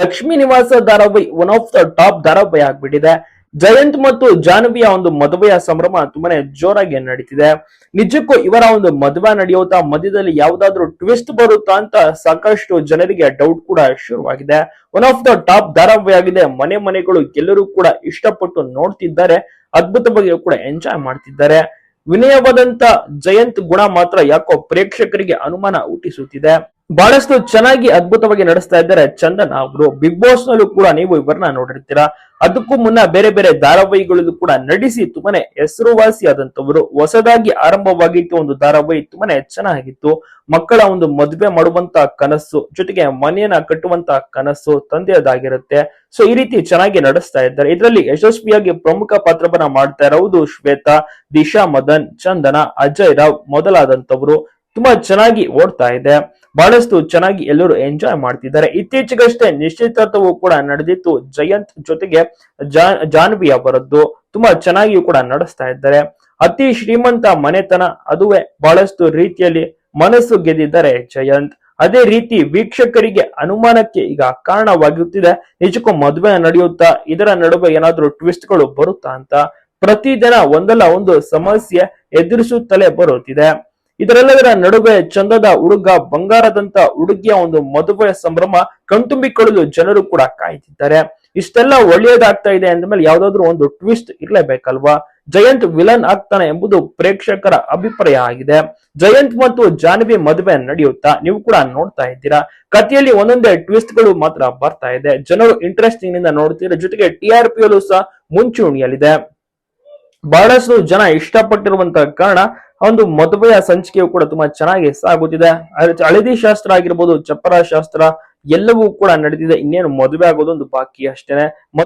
ಲಕ್ಷ್ಮೀ ನಿವಾಸ ಧಾರಾವಾಹಿ one of the top ಧಾರಾವಾಹಿ ಆಗ್ಬಿಟ್ಟಿದೆ. ಜಯಂತ್ ಮತ್ತು ಜಾಹ್ನವಿಯ ಒಂದು ಮದುವೆಯ ಸಂಭ್ರಮ ತುಂಬಾನೇ ಜೋರಾಗಿ ನಡೀತಿದೆ. ನಿಜಕ್ಕೂ ಇವರ ಒಂದು ಮದುವೆ ನಡೆಯುತ್ತಾ ಮಧ್ಯದಲ್ಲಿ ಯಾವ್ದಾದ್ರು ಟ್ವಿಸ್ಟ್ ಬರುತ್ತಾ ಅಂತ ಸಾಕಷ್ಟು ಜನರಿಗೆ ಡೌಟ್ ಕೂಡ ಶುರುವಾಗಿದೆ. ಒನ್ ಆಫ್ ದ ಟಾಪ್ ಧಾರಾವಾಹಿ ಆಗಿದೆ. ಮನೆ ಮನೆಗಳು ಎಲ್ಲರೂ ಕೂಡ ಇಷ್ಟಪಟ್ಟು ನೋಡ್ತಿದ್ದಾರೆ. ಅದ್ಭುತವಾಗಿ ಕೂಡ ಎಂಜಾಯ್ ಮಾಡ್ತಿದ್ದಾರೆ. ವಿನಯವಾದಂತ ಜಯಂತ್ ಗುಣ ಮಾತ್ರ ಯಾಕೋ ಪ್ರೇಕ್ಷಕರಿಗೆ ಅನುಮಾನ ಹುಟ್ಟಿಸುತ್ತಿದೆ. ಬಹಳಷ್ಟು ಚೆನ್ನಾಗಿ ಅದ್ಭುತವಾಗಿ ನಡೆಸ್ತಾ ಇದ್ದಾರೆ ಚಂದನ್ ಅವರು. ಬಿಗ್ ಬಾಸ್ ನಲ್ಲೂ ಕೂಡ ನೀವು ಇವರನ್ನ ನೋಡಿರ್ತೀರಾ. ಅದಕ್ಕೂ ಮುನ್ನ ಬೇರೆ ಬೇರೆ ಧಾರಾವಾಹಿಗಳಲ್ಲೂ ಕೂಡ ನಡೆಸಿ ತುಂಬಾನೇ ಹೆಸರುವಾಸಿಯಾದಂತವರು ಹೊಸದಾಗಿ ಆರಂಭವಾಗಿತ್ತು ಒಂದು ಧಾರಾವಾಹಿ ತುಂಬಾನೇ ಚೆನ್ನಾಗಿತ್ತು. ಮಕ್ಕಳ ಒಂದು ಮದುವೆ ಮಾಡುವಂತ ಕನಸು, ಜೊತೆಗೆ ಮನೆಯನ್ನ ಕಟ್ಟುವಂತ ಕನಸು ತಂದೆಯದಾಗಿರುತ್ತೆ. ಸೊ ಈ ರೀತಿ ಚೆನ್ನಾಗಿ ನಡೆಸ್ತಾ ಇದ್ದಾರೆ. ಇದರಲ್ಲಿ ಯಶಸ್ವಿಯಾಗಿ ಪ್ರಮುಖ ಪಾತ್ರವನ್ನ ಮಾಡ್ತಾ ಇರೋದು ಶ್ವೇತಾ, ದಿಶಾ, ಮದನ್, ಚಂದನ, ಅಜಯ್ ರಾವ್ ಮೊದಲಾದಂತವರು ತುಂಬಾ ಚೆನ್ನಾಗಿ ಓಡ್ತಾ ಇದೆ. ಬಹಳಷ್ಟು ಚೆನ್ನಾಗಿ ಎಲ್ಲರೂ ಎಂಜಾಯ್ ಮಾಡ್ತಿದ್ದಾರೆ. ಇತ್ತೀಚೆಗಷ್ಟೇ ನಿಶ್ಚಿತಾರ್ಥವು ಕೂಡ ನಡೆದಿತ್ತು. ಜಯಂತ್ ಜೊತೆಗೆ ಜಾನ್ವಿ ಅವರದ್ದು ತುಂಬಾ ಚೆನ್ನಾಗಿಯೂ ಕೂಡ ನಡೆಸ್ತಾ ಇದ್ದಾರೆ. ಅತಿ ಶ್ರೀಮಂತ ಮನೆತನ ಅದುವೇ ಬಹಳಷ್ಟು ರೀತಿಯಲ್ಲಿ ಮನಸ್ಸು ಗೆದ್ದಿದ್ದಾರೆ ಜಯಂತ್. ಅದೇ ರೀತಿ ವೀಕ್ಷಕರಿಗೆ ಅನುಮಾನಕ್ಕೆ ಈಗ ಕಾರಣವಾಗುತ್ತಿದೆ. ನಿಜಕ್ಕೂ ಮದುವೆ ನಡೆಯುತ್ತಾ, ಇದರ ನಡುವೆ ಏನಾದ್ರೂ ಟ್ವಿಸ್ಟ್ಗಳು ಬರುತ್ತಾ ಅಂತ ಪ್ರತಿದಿನ ಒಂದಲ್ಲ ಒಂದು ಸಮಸ್ಯೆ ಎದುರಿಸುತ್ತಲೇ ಬರುತ್ತಿದೆ. ಇದರೆಲ್ಲದರ ನಡುವೆ ಚಂದದ ಹುಡುಗ ಬಂಗಾರದಂತ ಹುಡುಗಿಯ ಒಂದು ಮದುವೆ ಸಂಭ್ರಮ ಕಣ್ತುಂಬಿಕೊಳ್ಳಲು ಜನರು ಕೂಡ ಕಾಯ್ತಿದ್ದಾರೆ. ಇಷ್ಟೆಲ್ಲ ಒಳ್ಳೆಯದಾಗ್ತಾ ಇದೆ ಅಂದ್ಮೇಲೆ ಯಾವ್ದಾದ್ರು ಒಂದು ಟ್ವಿಸ್ಟ್ ಇರ್ಲೇಬೇಕಲ್ವಾ? ಜಯಂತ್ ವಿಲನ್ ಆಗ್ತಾನೆ ಎಂಬುದು ಪ್ರೇಕ್ಷಕರ ಅಭಿಪ್ರಾಯ ಆಗಿದೆ. ಜಯಂತ್ ಮತ್ತು ಜಾನ್ವಿ ಮದುವೆ ನಡೆಯುತ್ತಾ ನೀವು ಕೂಡ ನೋಡ್ತಾ ಇದ್ದೀರಾ? ಕಥೆಯಲ್ಲಿ ಒಂದೊಂದೇ ಟ್ವಿಸ್ಟ್ಗಳು ಮಾತ್ರ ಬರ್ತಾ ಇದೆ. ಜನರು ಇಂಟ್ರೆಸ್ಟಿಂಗ್ನಿಂದ ನೋಡ್ತಿದ್ದಾರೆ ಜೊತೆಗೆ ಟಿ ಆರ್ ಪಿ ಯಲ್ಲೂ ಸಹ ಮುಂಚೂಣಿಯಲ್ಲಿದೆ. ಬಹಳಷ್ಟು ಜನ ಇಷ್ಟಪಟ್ಟಿರುವಂತಹ ಕಾರಣ ಒಂದು ಮದುವೆಯ ಸಂಚಿಕೆಯು ಕೂಡ ತುಂಬಾ ಚೆನ್ನಾಗಿ ಸಾಗುತ್ತಿದೆ. ಹಳದಿ ಶಾಸ್ತ್ರ ಆಗಿರ್ಬೋದು, ಚಪ್ಪರ ಶಾಸ್ತ್ರ ಎಲ್ಲವೂ ಕೂಡ ನಡೆದಿದೆ ಇನ್ನೇನು ಮದುವೆ ಆಗೋದೊಂದು ಬಾಕಿ ಅಷ್ಟೇನೆ.